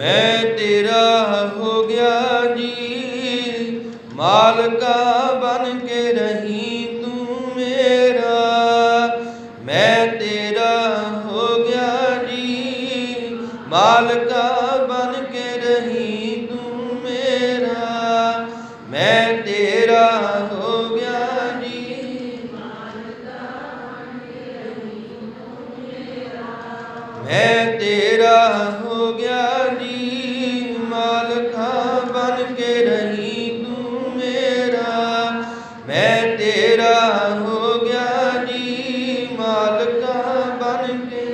ਮੈਂ ਤੇਰਾ ਹੋ ਗਿਆ ਜੀ। ਮਾਲਕਾ ਬਣ ਕੇ ਰਹੀ ਤੂੰ ਮੇਰਾ। ਮੈਂ ਤੇਰਾ ਹੋ ਗਿਆ ਜੀ। ਮਾਲਕਾ ਬਣ ਕੇ ਰਹੀ ਤੂੰ ਮੇਰਾ। ਮੈਂ ਤੇਰਾ ਹੋ ਗਿਆ ਜੀ। ਮੈਂ ਤੇਰਾ ਹੋ ਗਿਆ ਮਾਲਕਾ ਬਣ ਕੇ।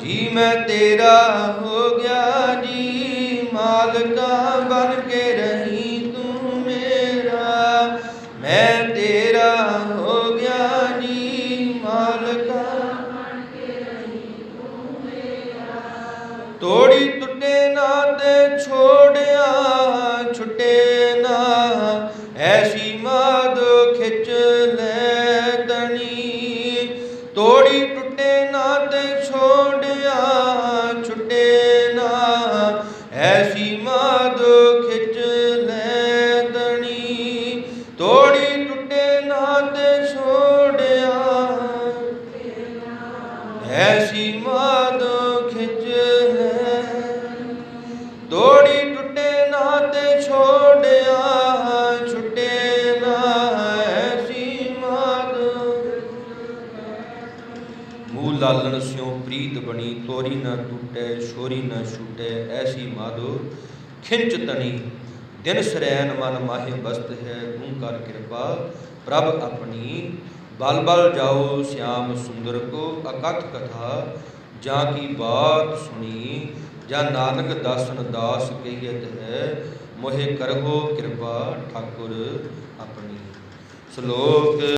ਜੀ ਮੈਂ ਤੇਰਾ ਹੋ ਗਿਆ ਜੀ, ਮਾਲਕਾ ਬਣ ਕੇ ਰਹੀ ਤੂੰ ਮੇਰਾ। ਮੈਂ ਤੇਰਾ ਹੋ ਗਿਆ ਜੀ, ਮਾਲਕਾ ਤੋੜੀ ਟੁੱਟੇ ਨਾ ਤੇ ਛੋੜਿਆ, ਛੁੱਟੇ ਨਾ। ਐਸੀ ਮਾਦ ਖਿੱਚ ਮਾਦ ਖਿੱਚ ਲੈ ਤਣੀ ਤੋੜੀ ਟੁੱਟੇ ਨਾ ਤੇ ਛੋੜਿਆ। ਐਸੀ ਮਾਦ ਲਾਲਣ ਸਿਉ ਪ੍ਰੀਤ ਬਣੀ, ਤੋਰੀ ਨਾ ਟੁੱਟੇ, ਛੋਰੀ ਨਾ ਛੁੱਟੇ, ਐਸੀ ਮਾਧੋ ਖਿੰਚ ਤਣੀ। ਦਿਨ ਸਰੈਨ ਮਨ ਮਾਹੇ ਬਸਤ ਹੈ, ਤੂੰ ਕਰ ਕਿਰਪਾ, ਪ੍ਰਭ ਆਪਣੀ। ਬਲ ਬਲ ਜਾਓ ਸਿਆਮ ਸੁੰਦਰ ਕੋ, ਅਕਥ ਕਥਾ, ਜਾਂ ਕੀ ਬਾਤ ਸੁਣੀ। ਜਾਂ ਨਾਨਕ ਦਾਸਨ ਦਾਸ ਕਹੀਤ ਹੈ, ਮੋਹਿ ਕਰਹੋ ਕਿਰਪਾ ਠਾਕੁਰ ਆਪਣੀ। ਸ਼ਲੋਕ